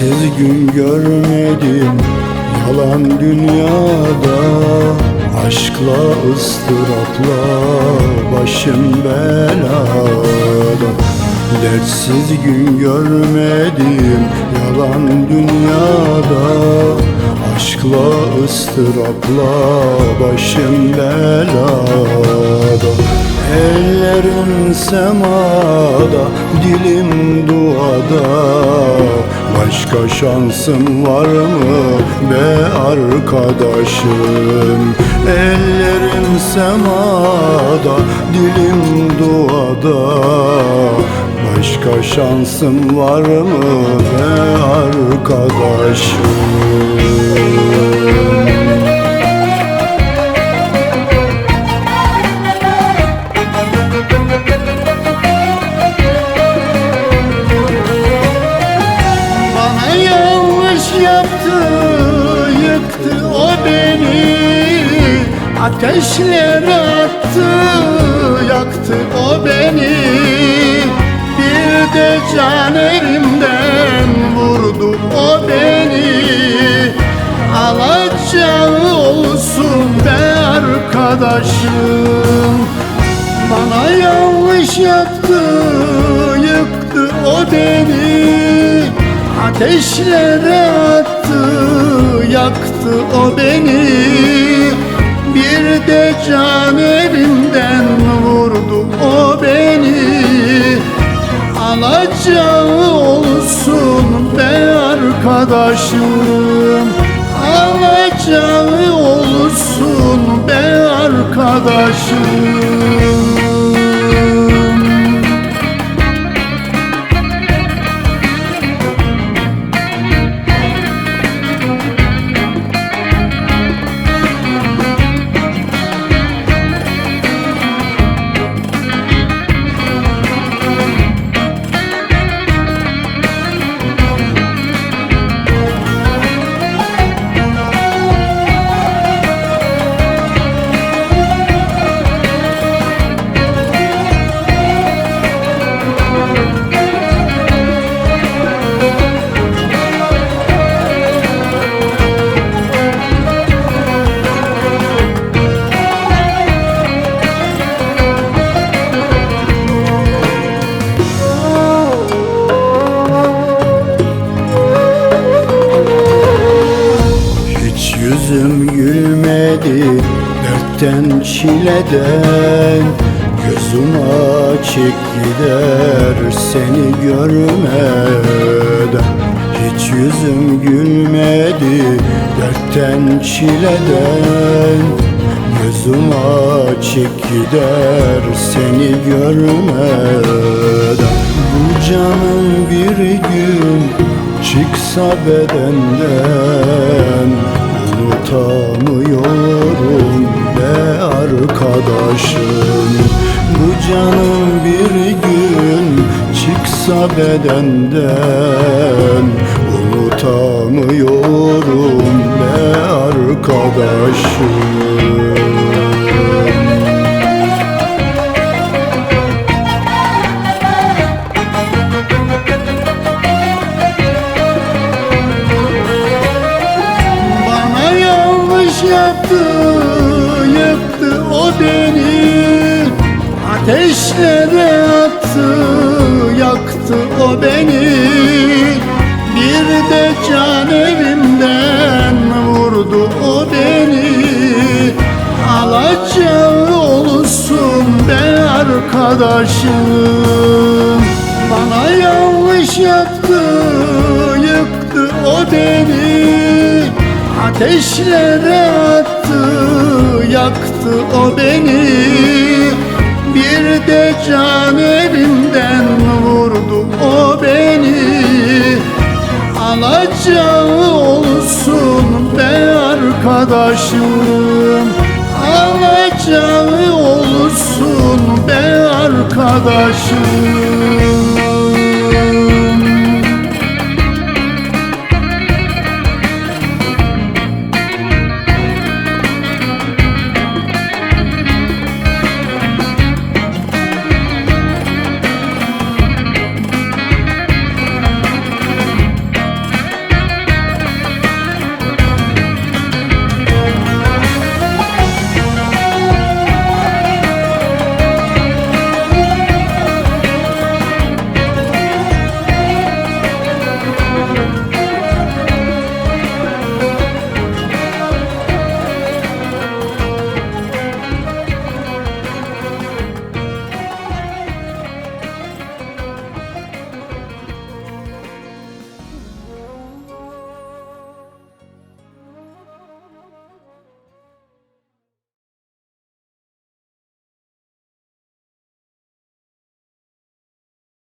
gün görmedim Yalan dünyada. Aşkla ıstırapla Başım belada. Dertsiz gün görmedim Yalan dünyada. Aşkla ıstırapla Başım belada. Ellerim semada, dilim duada Başka şansım var mı? Be arkadaşım Ellerim semada, dilim duada. Başka şansım var mı? Be arkadaşım Ateşlere attı, yaktı o beni. Bir de canerimden vurdu o beni. Alacağı olsun be arkadaşım. Bana yanlış yaptı, yıktı o beni. Ateşlere attı, yaktı o beni Bir de can elimden vurdu o beni. Alacağı olsun be arkadaşım. Alacağı olsun be arkadaşım dertten çileden Gözüm açık gider seni görmeden. Hiç yüzüm gülmedi dertten çileden Gözüm açık gider seni görmeden. Bu canım bir gün çıksa bedenden bedenden Unutamıyorum be arkadaşım. Bana yanlış yaptı, yıktı o beni. Ateşlere attı, yaktı o beni. Bir de can evimden vurdu o beni. Alacağı olsun be arkadaşım. Bana yanlış yaptı, yıktı o beni. Ateşlere attı, yaktı o beni Bir de can elimden vurdu o beni. Alacağı olsun be arkadaşım. Alacağı olsun be arkadaşım